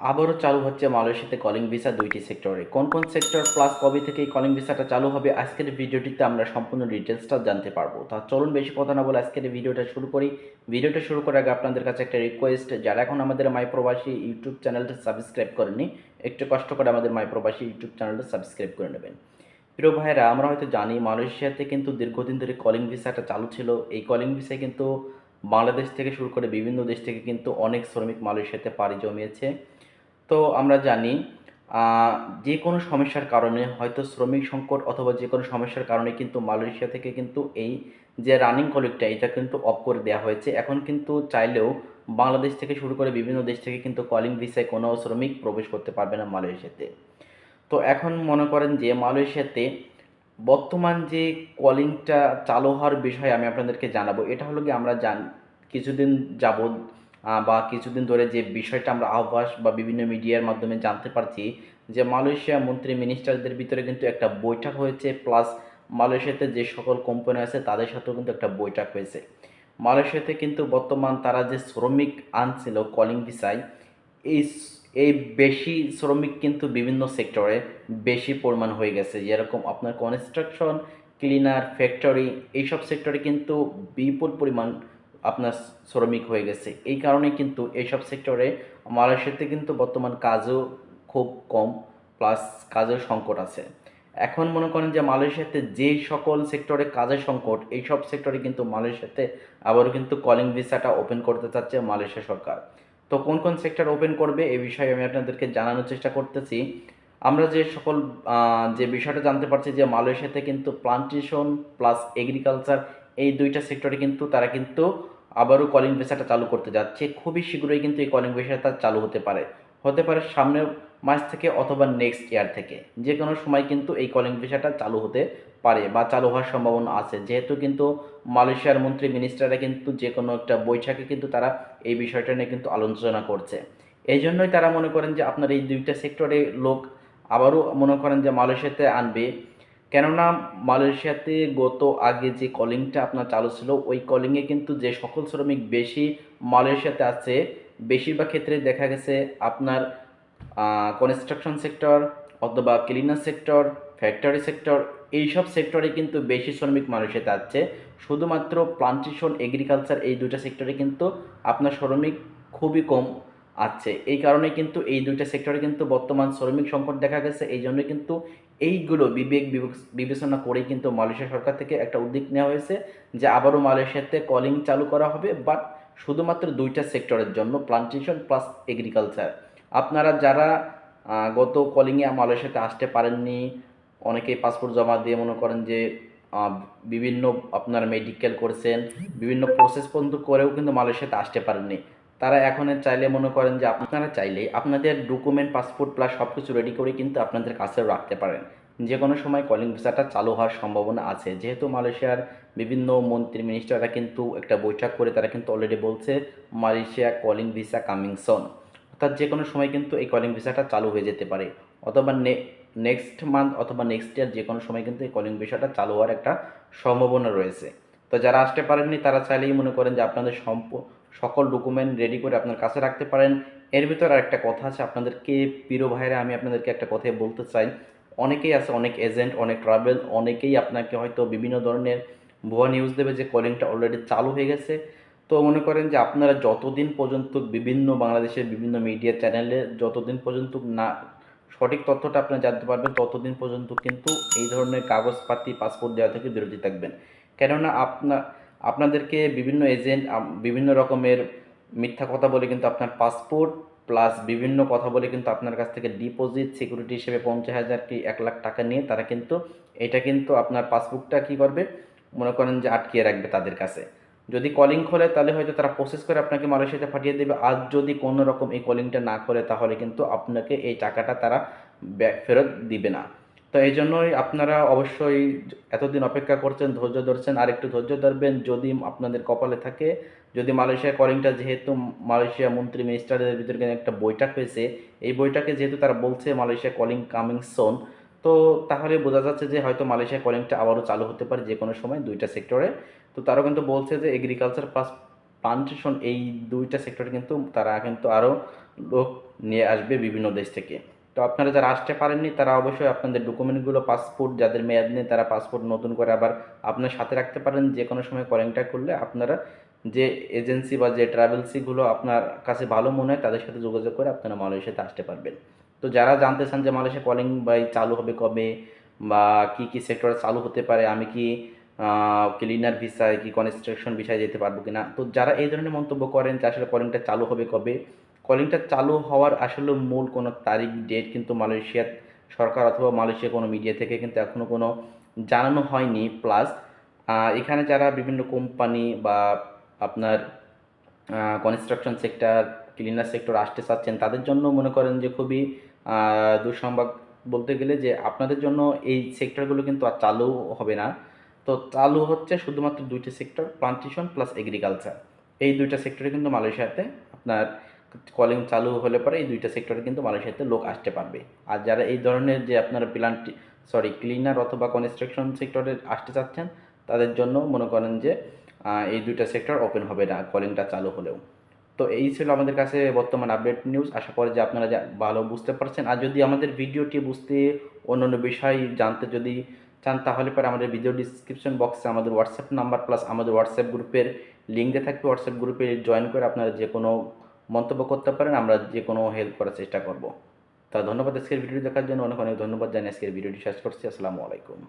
আবারও চালু হচ্ছে মালয়েশিয়াতে কলিং ভিসা দুইটি সেক্টরে কোন কোন সেক্টর প্লাস কবে থেকে এই কলিং ভিসাটা চালু হবে আজকের ভিডিওটিতে আমরা সম্পূর্ণ ডিটেলসটা জানতে পারব। তা চলুন বেশি কথা না বলে আজকের ভিডিওটা শুরু করি। ভিডিওটা শুরু করার আগে আপনাদের কাছে একটা রিকোয়েস্ট যারা এখন আমাদের মাই প্রবাসী ইউটিউব চ্যানেলটা সাবস্ক্রাইব করেনি একটু কষ্ট করে আমাদের মাই প্রবাসী ইউটিউব চ্যানেলটা সাবস্ক্রাইব করে নেবেন। প্রিয় ভাইরা আমরা হয়তো জানি মালয়েশিয়াতে কিন্তু দীর্ঘদিন ধরে কলিং ভিসাটা চালু ছিল। এই কলিং ভিসায় কিন্তু বাংলাদেশ থেকে শুরু করে বিভিন্ন দেশ থেকে কিন্তু অনেক শ্রমিক মালয়েশিয়াতে পাড়ি জমিয়েছে। তো আমরা জানি যে কোনো সমস্যার কারণে হয়তো শ্রমিক সংকট অথবা যে কোনো সমস্যার কারণে কিন্তু মালয়েশিয়া থেকে কিন্তু এই যে রানিং কলিগটা এটা কিন্তু অফ করে দেওয়া হয়েছে। এখন কিন্তু চাইলেও বাংলাদেশ থেকে শুরু করে বিভিন্ন দেশ থেকে কিন্তু কলিং ভিসায় কোনো শ্রমিক প্রবেশ করতে পারবে না মালয়েশিয়াতে। তো এখন মনে করেন যে মালয়েশিয়াতে বর্তমান যে কলিংটা চালু হওয়ার বিষয়ে আমি আপনাদেরকে জানাব। এটা হলো কি আমরা জান কিছুদিন আহ, বা কিছুদিন ধরে যে বিষয়টা আমরা আহ্বাস বা বিভিন্ন মিডিয়ার মাধ্যমে জানতে পারছি যে মালয়েশিয়া মন্ত্রী মিনিস্টারদের ভিতরে কিন্তু একটা বৈঠক হয়েছে, প্লাস মালয়েশিয়াতে যে সকল কোম্পানি আছে তাদের সাথেও কিন্তু একটা বৈঠক হয়েছে। মালয়েশিয়াতে কিন্তু বর্তমান তারা যে শ্রমিক আনছিল কলিং ভিসায় এই এই বেশি শ্রমিক কিন্তু বিভিন্ন সেক্টরে বেশি পরিমাণ হয়ে গেছে। যেরকম আপনার কনস্ট্রাকশন ক্লিনার ফ্যাক্টরি এইসব সেক্টরে কিন্তু বিপুল পরিমাণ আপনার শ্রমিক হয়ে গেছে। এই কারণে কিন্তু এইসব সেক্টরে মালয়েশিয়াতে কিন্তু বর্তমান কাজও খুব কম প্লাস কাজের সংকট আছে। এখন মনে করেন যে মালয়েশিয়াতে যে সকল সেক্টরে কাজের সংকট এই সব সেক্টরে কিন্তু মালয়েশিয়াতে আবারও কিন্তু কলিং ভিসাটা ওপেন করতে চাচ্ছে মালয়েশিয়া সরকার। তো কোন কোন সেক্টর ওপেন করবে এই বিষয়ে আমি আপনাদেরকে জানানোর চেষ্টা করতেছি। আমরা যে সকল যে বিষয়টা জানতে পারছি যে মালয়েশিয়াতে কিন্তু প্লান্টেশন প্লাস এগ্রিকালচার এই দুইটা সেক্টরে কিন্তু তারা কিন্তু আবারও কলিং ভিসাটা চালু করতে যাচ্ছে। খুবই শীঘ্রই কিন্তু এই কলিং ভিসাটা চালু হতে পারে। হতে পারে সামনের মাস থেকে অথবা নেক্সট ইয়ার থেকে। যে কোনো সময় কিন্তু এই কলিং ভিসাটা চালু হতে পারে বা চালু হওয়ার সম্ভাবনা আছে। যেহেতু কিন্তু মালয়েশিয়ার মন্ত্রী মিনিস্টাররা কিন্তু যে কোনো একটা বৈঠকে কিন্তু তারা এই বিষয়টা নিয়ে কিন্তু আলোচনা করছে। এই জন্যই তারা মনে করেন যে আপনার এই দুইটা সেক্টরে লোক আবারও মনে করেন যে মালয়েশিয়াতে আনবে। কেননা মালয়েশিয়াতে গত আগে যে কলিংটা আপনার চালু ছিল, ওই কলিংয়ে কিন্তু যে সকল শ্রমিক বেশি মালয়েশিয়াতে আছে, বেশিরভাগ ক্ষেত্রে দেখা গেছে আপনার কনস্ট্রাকশন সেক্টর অথবা ক্লিনার সেক্টর ফ্যাক্টরি সেক্টর এইসব সেক্টরে কিন্তু বেশি শ্রমিক মালয়েশিয়াতে আছে। শুধুমাত্র প্লান্টেশন এগ্রিকালচার এই দুইটা সেক্টরে কিন্তু আপনার শ্রমিক খুবই কম। আছে। এই কারণে কিন্তু এই দুইটা সেক্টরে কিন্তু বর্তমান শ্রমিক সংকট দেখা গেছে। এই জন্য কিন্তু এইগুলো বিবেক বিবেচনা করেই কিন্তু মালয়েশিয়া সরকার থেকে একটা উদ্যোগ নেওয়া হয়েছে যে আবারও মালয়েশিয়াতে কলিং চালু করা হবে বাট শুধুমাত্র দুইটা সেক্টরের জন্য প্লান্টেশন প্লাস এগ্রিকালচার আপনারা যারা গত কলিংয়ে মালয়েশিয়াতে আসতে পারেননি, অনেকেই পাসপোর্ট জমা দিয়ে মনে করেন যে বিভিন্ন আপনার মেডিকেল করছেন, বিভিন্ন প্রসেস পর্যন্ত করেও কিন্তু মালয়েশিয়াতে আসতে পারেননি। তারা এখন চাইলে মনে করেন যে আপনারা চাইলে আপনাদের ডকুমেন্ট পাসপোর্ট প্লাস সব কিছু রেডি করে কিন্তু আপনাদের কাছে রাখতে পারেন। যে কোনো সময় কলিং ভিসাটা চালু হওয়ার সম্ভাবনা আছে। যেহেতু মালয়েশিয়ার বিভিন্ন মন্ত্রী মিনিস্টাররা কিন্তু একটা বৈঠক করে তারা কিন্তু অলরেডি বলছে Malaysia calling visa coming soon অর্থাৎ যে কোনো সময় কিন্তু এই কলিং ভিসাটা চালু হয়ে যেতে পারে। অথবা নেক্সট মান্থ অথবা নেক্সট ইয়ার যে কোনো সময় কিন্তু এই কলিং ভিসাটা চালু হওয়ার একটা সম্ভাবনা রয়েছে। তো যারা আসতে পারেননি তারা চাইলেই মনে করেন যে আপনাদের সম্প সকল ডকুমেন্ট রেডি করে আপনার কাছে রাখতে পারেন। এর ভিতর আর একটা কথা আছে, আপনাদেরকে প্রিয় ভাইরা আমি আপনাদেরকে একটা কথাই বলতে চাই। অনেকেই আছে, অনেক এজেন্ট অনেক ট্রাভেল অনেকেই আপনাকে হয়তো বিভিন্ন ধরনের ভুয়া নিউজ দেবে যে কলিংটা অলরেডি চালু হয়ে গেছে। তো মনে করেন যে আপনারা যতদিন পর্যন্ত বিভিন্ন বাংলাদেশের বিভিন্ন মিডিয়া চ্যানেলে যতদিন পর্যন্ত না, সঠিক তথ্যটা আপনি জানতে পারবেন, ততদিন পর্যন্ত কিন্তু এই ধরনের কাগজপাতি পাসপোর্ট দেওয়া থেকে বিরতি থাকবেন। কেননা আপনার আপনাদেরকে বিভিন্ন এজেন্ট বিভিন্ন রকমের মিথ্যা কথা বলে কিন্তু আপনার পাসপোর্ট প্লাস বিভিন্ন কথা বলে কিন্তু আপনার কাছ থেকে ডিপোজিট সিকিউরিটি হিসেবে পঞ্চাশ হাজার কি এক লাখ টাকা নিয়ে তারা কিন্তু, এটা কিন্তু আপনার পাসবুকটা কি করবে? মনে করেন যে আটকিয়ে রাখবে তাদের কাছে। যদি কলিং খোলে তাহলে হয়তো তারা প্রসেস করে আপনাকে মালয়েশিয়াতে পাঠিয়ে দেবে। আর যদি কোনো রকম এই কলিংটা না করে তাহলে কিন্তু আপনাকে এই টাকাটা তারা ফেরত দিবে না। তো এই জন্যই আপনারা অবশ্যই এতদিন অপেক্ষা করছেন, ধৈর্য ধরছেন আর একটু ধৈর্য ধরবেন। যদি আপনাদের কপালে থাকে, যদি মালয়েশিয়া কলিংটা যেহেতু মালয়েশিয়া মন্ত্রী মিনিস্টারদের ভিতরে একটা বৈঠক হয়েছে, এই বৈঠকে যেহেতু তারা বলছে মালয়েশিয়া কলিং কামিং সোন, তো তাহলে বোঝা যাচ্ছে যে হয়তো মালয়েশিয়া কলিংটা আবারও চালু হতে পারে যে কোনো সময় দুইটা সেক্টরে। তো তারাও কিন্তু বলছে যে এগ্রিকালচার প্লাস প্লান্টেশন এই দুইটা সেক্টরে কিন্তু তারা কিন্তু আরও লোক নিয়ে আসবে বিভিন্ন দেশ থেকে। তো আপনারা যারা আসতে পারেননি, তারা অবশ্যই আপনাদের ডকুমেন্টগুলো পাসপোর্ট যাদের মেয়াদ নেই তারা পাসপোর্ট নতুন করে আবার আপনার সাথে রাখতে পারেন। যে কোনো সময় কলিংটা করলে আপনারা যে এজেন্সি বা যে ট্রাভেলসিগুলো আপনার কাছে ভালো মনে হয়, তাদের সাথে যোগাযোগ করে আপনারা মালয়েশিয়াতে আসতে পারবেন। তো যারা জানতে চান যে মালয়েশিয়া কলিং বাই চালু হবে কবে বা কি কি সেক্টর চালু হতে পারে, আমি কি ক্লিনার ভিসায় কি কনস্ট্রাকশন বিষয়ে যেতে পারব কিনা, তো যারা এই ধরনের মন্তব্য করেন যে আসলে কলিংটা চালু হবে কবে কলিংটা চালু হওয়ার আসলে মূল কোনো তারিখ ডেট কিন্তু মালয়েশিয়ার সরকার অথবা মালয়েশিয়া কোনো মিডিয়া থেকে কিন্তু এখনও কোনো জানানো হয়নি। প্লাস এখানে যারা বিভিন্ন কোম্পানি বা আপনার কনস্ট্রাকশন সেক্টর ক্লিনার সেক্টর আসতে চাচ্ছেন, তাদের জন্য মনে করেন যে খুবই দুঃসংবাদ বলতে গেলে যে আপনাদের জন্য এই সেক্টরগুলো কিন্তু আর চালু হবে না। তো চালু হচ্ছে শুধুমাত্র দুইটা সেক্টর প্লান্টেশন প্লাস এগ্রিকালচার এই দুইটা সেক্টরে কিন্তু মালয়েশিয়াতে আপনার কলিং চালু হলে পরে এই দুইটা সেক্টরে কিন্তু মালয়েশিয়াতে লোক আসতে পারবে। আর যারা এই ধরনের যে আপনারা প্লান্ট সরি ক্লিনার অথবা কনস্ট্রাকশন সেক্টরে আসতে চাচ্ছেন, তাদের জন্য মনে করেন যে এই দুইটা সেক্টর ওপেন হবে না কলিংটা চালু হলেও। তো এই ছিল আমাদের কাছে বর্তমান আপডেট নিউজ আশা করি যে আপনারা ভালো বুঝতে পারছেন। আর যদি আমাদের ভিডিওটি বুঝতে অন্যান্য বিষয় জানতে যদি চান, তাহলে পরে আমাদের ভিডিও ডিসক্রিপশন বক্সে আমাদের হোয়াটসঅ্যাপ নাম্বার প্লাস আমাদের হোয়াটসঅ্যাপ গ্রুপের লিঙ্ক থাকবে। হোয়াটসঅ্যাপ গ্রুপে জয়েন করে আপনারা যে কোনো মন্তব্য করতে পারেন, আমরা যে কোনো হেল্প করার চেষ্টা করব। তা ধন্যবাদ আজকের ভিডিও দেখার জন্য, অনেক অনেক ধন্যবাদ জানিয়ে আজকের ভিডিওটি শেষ করছি। আসসালামু আলাইকুম।